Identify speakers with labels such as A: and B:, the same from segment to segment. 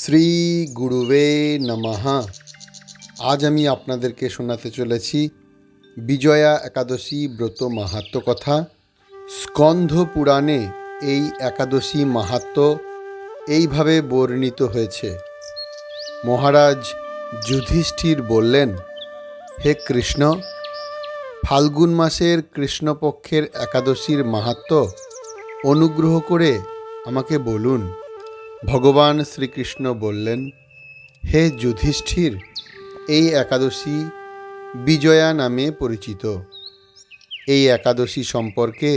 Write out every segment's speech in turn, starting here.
A: শ্রী গুরুবে নমাহা আজ আমি আপনাদেরকে শোনাতে চলেছি বিজয়া একাদশী ব্রত মাহাত্ম কথা স্কন্ধ পুরাণে এই একাদশী মাহাত্ম এইভাবে বর্ণিত হয়েছে মহারাজ যুধিষ্ঠির বললেন হে কৃষ্ণ ফাল্গুন মাসের কৃষ্ণপক্ষের একাদশীর মাহাত্ম অনুগ্রহ করে আমাকে বলুন ভগবান শ্রীকৃষ্ণ বললেন হে যুধিষ্ঠির এই একাদশী বিজয়া নামে পরিচিত এই একাদশী সম্পর্কে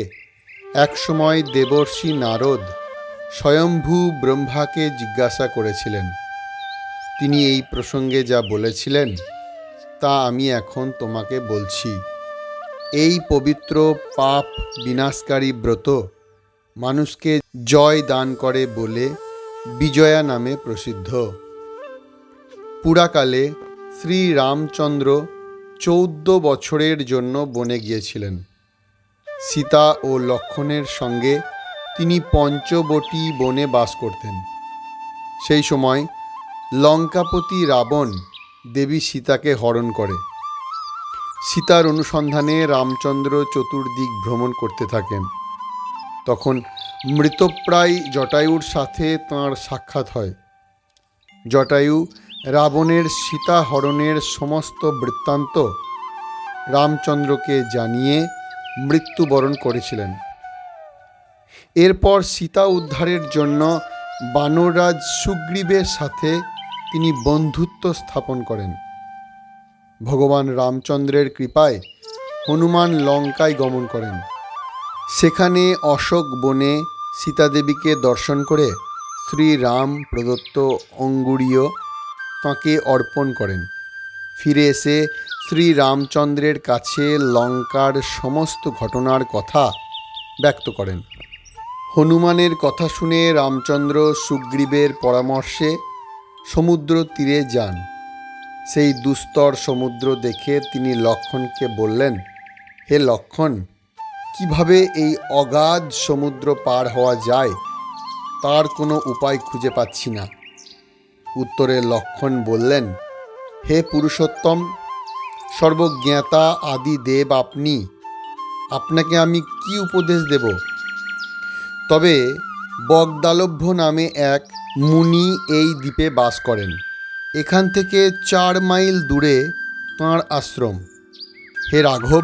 A: একসময় দেবর্ষী নারদ স্বয়ম্ভু ব্রহ্মাকে জিজ্ঞাসা করেছিলেন তিনি এই প্রসঙ্গে যা বলেছিলেন তা আমি এখন তোমাকে বলছি এই পবিত্র পাপ বিনাশকারী ব্রত মানুষকে জয় দান করে বলে বিজয়া নামে প্রসিদ্ধ পুরাকালে শ্রী রামচন্দ্র চৌদ্দ বছরের জন্য বনে গিয়েছিলেন সীতা ও লক্ষণের সঙ্গে তিনি পঞ্চবটি বনে বাস করতেন সেই সময় লঙ্কাপতি রাবণ দেবী সীতাকে হরণ করে সীতার অনুসন্ধানে রামচন্দ্র চতুর্দিক ভ্রমণ করতে থাকেন তখন মৃতপ্রায় জটায়ুর সাথে তাঁর সাক্ষাৎ হয় জটায়ু রাবণের সীতা হরণের সমস্ত বৃত্তান্ত রামচন্দ্রকে জানিয়ে মৃত্যুবরণ করেছিলেন এরপর সীতা উদ্ধারের জন্য বানরাজ সুগ্রীবের সাথে তিনি বন্ধুত্ব স্থাপন করেন ভগবান রামচন্দ্রের কৃপায় হনুমান লঙ্কায় গমন করেন সেখানে অশোক বনে সীতাদেবীকে দর্শন করে শ্রীরাম প্রদত্ত অঙ্গুরীয় তাঁকে অর্পণ করেন ফিরে এসে শ্রীরামচন্দ্রের কাছে লঙ্কার সমস্ত ঘটনার কথা ব্যক্ত করেন হনুমানের কথা শুনে রামচন্দ্র সুগ্রীবের পরামর্শে সমুদ্র তীরে যান সেই দুস্তর সমুদ্র দেখে তিনি লক্ষণকে বললেন হে লক্ষণ কিভাবে এই অগাধ সমুদ্র পার হওয়া যায় তার কোনো উপায় খুঁজে পাচ্ছি না উত্তরে লক্ষণ বললেন হে পুরুষোত্তম সর্বজ্ঞাতা আদি দেব আপনি আপনাকে আমি কি উপদেশ দেব তবে বগদালভ্য নামে এক মুনি এই দ্বীপে বাস করেন এখান থেকে চার মাইল দূরে তাঁর আশ্রম হে রাঘব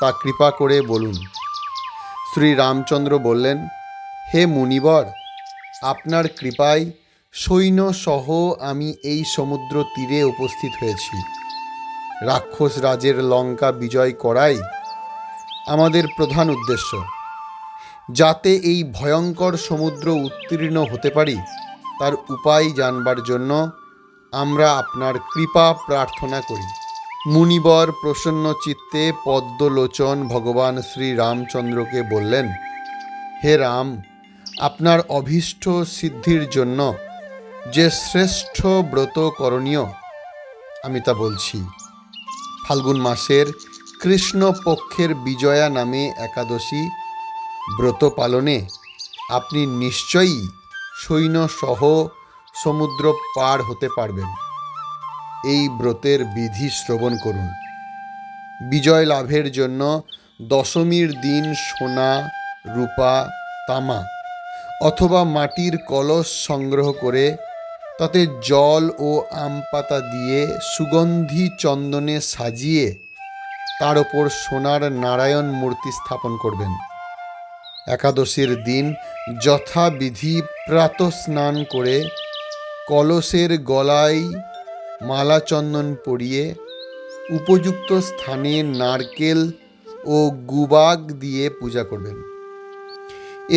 A: তা কৃপা করে বলুন শ্রী রামচন্দ্র বললেন হে মুনিবর আপনার কৃপায় সৈন্য সহ আমি এই সমুদ্র তীরে উপস্থিত হয়েছি রাক্ষস রাজের লঙ্কা বিজয় করাই আমাদের প্রধান উদ্দেশ্য যাতে এই ভয়ঙ্কর সমুদ্র উত্তীর্ণ হতে পারি তার উপায় জানবার জন্য আমরা আপনার কৃপা প্রার্থনা করি মুনিবর প্রসন্ন চিত্তে পদ্মলোচন ভগবান শ্রী রামচন্দ্রকে বললেন হে রাম আপনার অভীষ্ট সিদ্ধির জন্য যে শ্রেষ্ঠ ব্রত করণীয় আমি তা বলছি ফাল্গুন মাসের কৃষ্ণ পক্ষের বিজয়া নামে একাদশী ব্রত পালনে আপনি নিশ্চয়ই সৈন্যসহ সমুদ্র পার হতে পারবেন এই ব্রতের বিধি শ্রবণ করুন বিজয় লাভের জন্য দশমীর দিন সোনা রূপা তামা অথবা মাটির কলস সংগ্রহ করে তাতে জল ও আম পাতা দিয়ে সুগন্ধি চন্দনে সাজিয়ে তার ওপর সোনার নারায়ণ মূর্তি স্থাপন করবেন একাদশীর দিন যথাবিধি স্নান করে কলসের গলায় মালা চন্দন পরিয়ে উপযুক্ত স্থানে নারকেল ও গুবাগ দিয়ে পূজা করবেন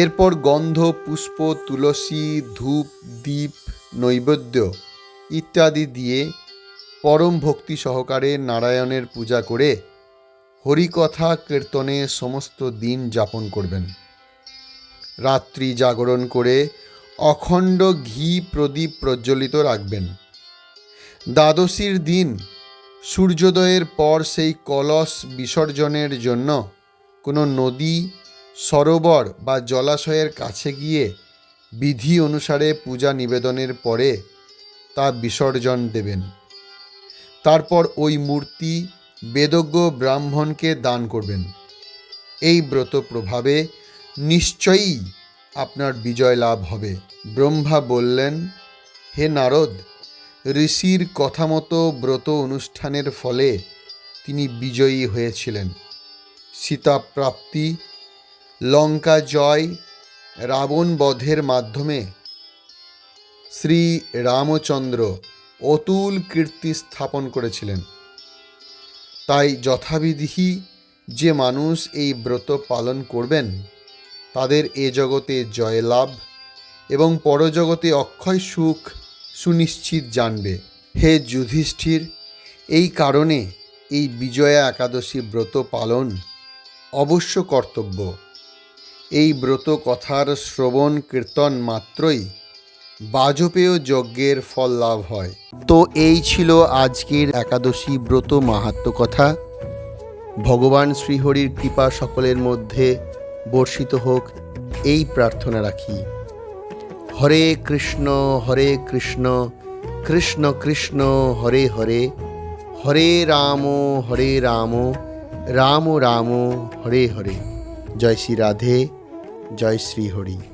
A: এরপর গন্ধ পুষ্প তুলসী ধূপ দীপ নৈবেদ্য ইত্যাদি দিয়ে পরম ভক্তি সহকারে নারায়ণের পূজা করে হরিকথা কীর্তনে সমস্ত দিন যাপন করবেন রাত্রি জাগরণ করে অখণ্ড ঘি প্রদীপ প্রজ্বলিত রাখবেন দ্বাদশীর দিন সূর্যোদয়ের পর সেই কলস বিসর্জনের জন্য কোনো নদী সরোবর বা জলাশয়ের কাছে গিয়ে বিধি অনুসারে পূজা নিবেদনের পরে তা বিসর্জন দেবেন তারপর ওই মূর্তি বেদজ্ঞ ব্রাহ্মণকে দান করবেন এই ব্রত প্রভাবে নিশ্চয়ই আপনার বিজয় লাভ হবে ব্রহ্মা বললেন হে নারদ ঋষির কথামতো ব্রত অনুষ্ঠানের ফলে তিনি বিজয়ী হয়েছিলেন সীতা প্রাপ্তি লঙ্কা জয় রাবণ বধের মাধ্যমে শ্রী রামচন্দ্র অতুল কীর্তি স্থাপন করেছিলেন তাই যথাবিধি যে মানুষ এই ব্রত পালন করবেন তাদের এ জগতে জয়লাভ এবং পরজগতে অক্ষয় সুখ সুনিশ্চিত জানবে হে যুধিষ্ঠির এই কারণে এই বিজয়া একাদশী ব্রত পালন অবশ্য কর্তব্য এই ব্রত কথার শ্রবণ কীর্তন মাত্রই বাজপেয় যজ্ঞের ফল লাভ হয় তো এই ছিল আজকের একাদশী ব্রত মাহাত্ম কথা ভগবান শ্রীহরির কৃপা সকলের মধ্যে বর্ষিত হোক এই প্রার্থনা রাখি হরে কৃষ্ণ হরে কৃষ্ণ কৃষ্ণ কৃষ্ণ হরে হরে হরে রাম হরে রাম রাম রাম হরে হরে জয় শ্রী রাধে জয় শ্রী হরি